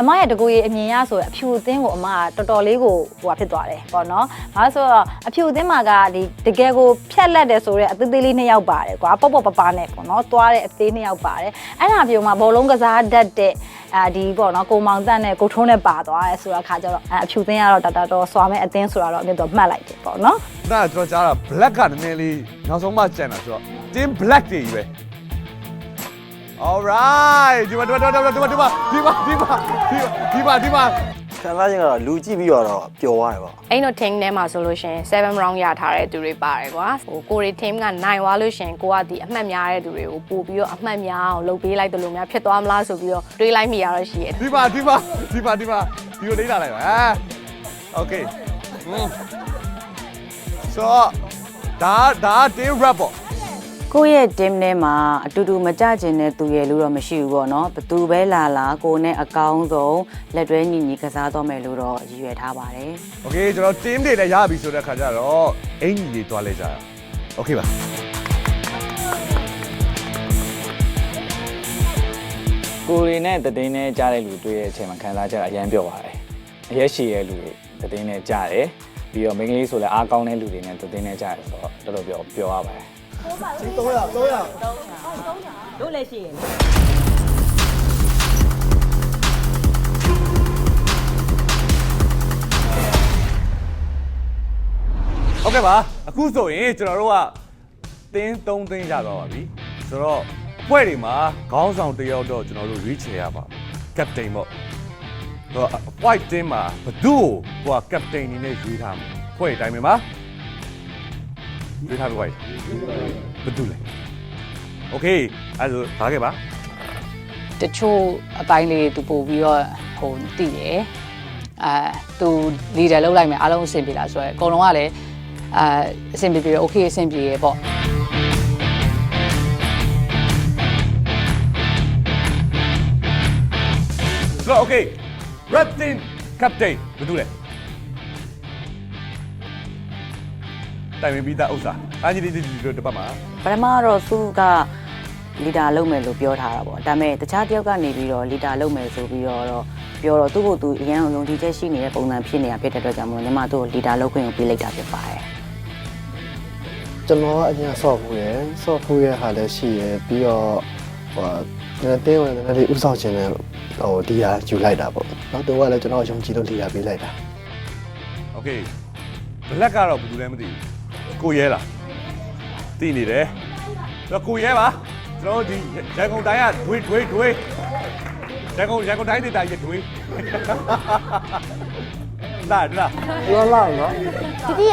အမရဲ့တကူကြီးအမြင်ရဆိုရင်အဖြူအသင်းကိုအမကတော်တော်လေးကိုဟိုဟာဖြစ်သွားတယ်ပေါ့နော်။ဘာလို့ဆိုတော့အဖြူအသင်းမှာကဒီတကယ်ကိုဖြက်လက်တယ်ဆိုတော့အသေးသေးလေးနှစ်ယောက်ပါတယ်ကွာပေါ့ပေါ့ပပနဲ့ပေါ့နော်။သွားတဲ့အသေးနှစ်ယောက်ပါတယ်။အဲ့ဒါပြောမှာဘောလုံးကစားတတ်တဲ့အာဒီပေါ့နော်ကိုမောင်တန့်နဲ့ကိုထုံးနဲ့ပါသွားတယ်ဆိုတော့ခါကျတော့အဖြူအသင်းကတော့တော်တော်စွာမဲ့အသင်းဆိုတော့အမြင်တော့မှတ်လိုက်တယ်ပေါ့နော်။ဒါကျွန်တော်ကြားတာ black ကနည်းနည်းလေးနောက်ဆုံးမှကျန်တာဆိုတော့ team black တွေကြီးပဲ alright ဒီမှာဒီမှာဒီမှာဒီမှာဒီမှာဒီမှာဒီမှာဒီမှာဒီမှာခံစားခြင်းကတော့လူကြည့်ပြီးတော့ပျော်သွားတယ်ပေါ့အဲ့တော့ team ထဲမှာဆိုလို့ရှိရင်7 round ရထားတဲ့သူတွေပါတယ်ကွာဟိုကိုရီ team ကနိုင်သွားလို့ရှိရင်ကိုကဒီအမှတ်များတဲ့သူတွေကိုပို့ပြီးတော့အမှတ်များအောင်လုပ်ပေးလိုက်တယ်လို့များဖြစ်သွားမလားဆိုပြီးတော့တွေးလိုက်မိရတော့ရှိရဲ့ဒီမှာဒီမှာဒီမှာဒီမှာဒီကိုလေးလာလိုက်ပါအာ okay อืม so ဒါဒါ team rap ပေါ့ ကိုယ့်ရဲ့ team ထဲမှာအတူတူမကြကျင်တဲ့သူရဲ့လူတော့မရှိဘူးပေါ့နော်ဘသူပဲလာလာကိုယ်နဲ့အကောင်းဆုံးလက်တွဲညီညီကစားတော့မယ်လို့တော့ရည်ရွယ်ထားပါတယ် okay ကျွန်တော် team တွေလည်းရပြီဆိုတဲ့ခါကျတော့အင်ကြီးတွေတွားလဲကြတာ okay ပါကိုရီနဲ့တည်င်းနဲ့ကြားတဲ့လူတွေ့တဲ့အချိန်မှာခံစားချက်အရမ်းပြောပါတယ်အရက်ရှိတဲ့လူတွေတည်င်းနဲ့ကြားတယ်ပြီးတော့မိန်းကလေးဆိုလည်းအားကောင်းတဲ့လူတွေနဲ့တည်င်းနဲ့ကြားတယ်ဆိုတော့တော်တော်ပြောပြောရပါတယ် ဟုတ်ကဲ့ပါအခုဆိုရင်ကျွန်တော်တို့ကတင်း3သိန်းရတော့ပါပြီဆိုတော့အဖွဲ့တွေမှာခေါင်းဆောင်တစ်ယောက်တော့ကျွန်တော်တို့ reach ရပါကပတိန်ပေါ့တော့ white team မှာဘသူ့ကိုဟိုကကပတိန်အနေနဲ့ရွေးထားမှာအဖွဲ့အတိုင်းပဲမှာ ရွေးထားပြီ white ဘသူလဲ okay အဲ့ဒါဆိုဒါခဲ့ပါ တချို့အပိုင်းလေးတွေသူပို့ပြီးတော့ဟိုတည်တယ်အဲသူလီဒါလောက်လိုက်မယ်အားလုံးအဆင်ပြေလားဆိုတော့အကုန်လုံးကလည်းအဲအဆင်ပြေပြေโอเคအဆင်ပြေရပေါ့ ဆိုတော့ okay red team captain ဘသူလဲ တိုင်ပင်ပြီးသားဥစ္စာအန်ဂျီဒီဒီဒီတပတ်မှာ ပထမတော့သူကလီဒါလုပ်မယ်လို့ပြောထားတာပေါ့ဒါပေမဲ့တခြားတစ်ယောက်ကနေပြီးတော့လီဒါလုပ်မယ်ဆိုပြီးတော့ပြောတော့သူ့ကိုသူအရန်အောင်ယုံကြည်ချက်ရှိနေတဲ့ပုံစံဖြစ်နေတာဖြစ်တဲ့အတွက်ကြောင့်မလို့ညီမတို့ကိုလီဒါလုပ်ခွင့်ကိုပေးလိုက်တာဖြစ်ပါတယ် ကျွန်တော်ကအရင်ဆော့ဖို့ရယ်ဆော့ဖို့ရဟာလည်းရှိရယ်ပြီးတော့ဟိုတင်းဝင်တယ်လည်းဥဆောင်ခြင်းနဲ့ဟိုဒီဟာယူလိုက်တာပေါ့နောက်တော့ကလည်းကျွန်တော်ယုံကြည်လို့ဒီဟာပေးလိုက်တာ โอเคဘလက်ကတော့ဘယ်သူလဲမသိဘူး ကိုရဲလားသိနေတယ်ဆိုတော့ကိုရဲပါကျွန်တော်တို့ဒီရန်ကုန်တိုင်းကဒွေးဒွေးဒွေးရန်ကုန်ရန်ကုန်တိုင်းဒေသကြီးဒွေးလာလာပြောလိုက်နော်တီတီ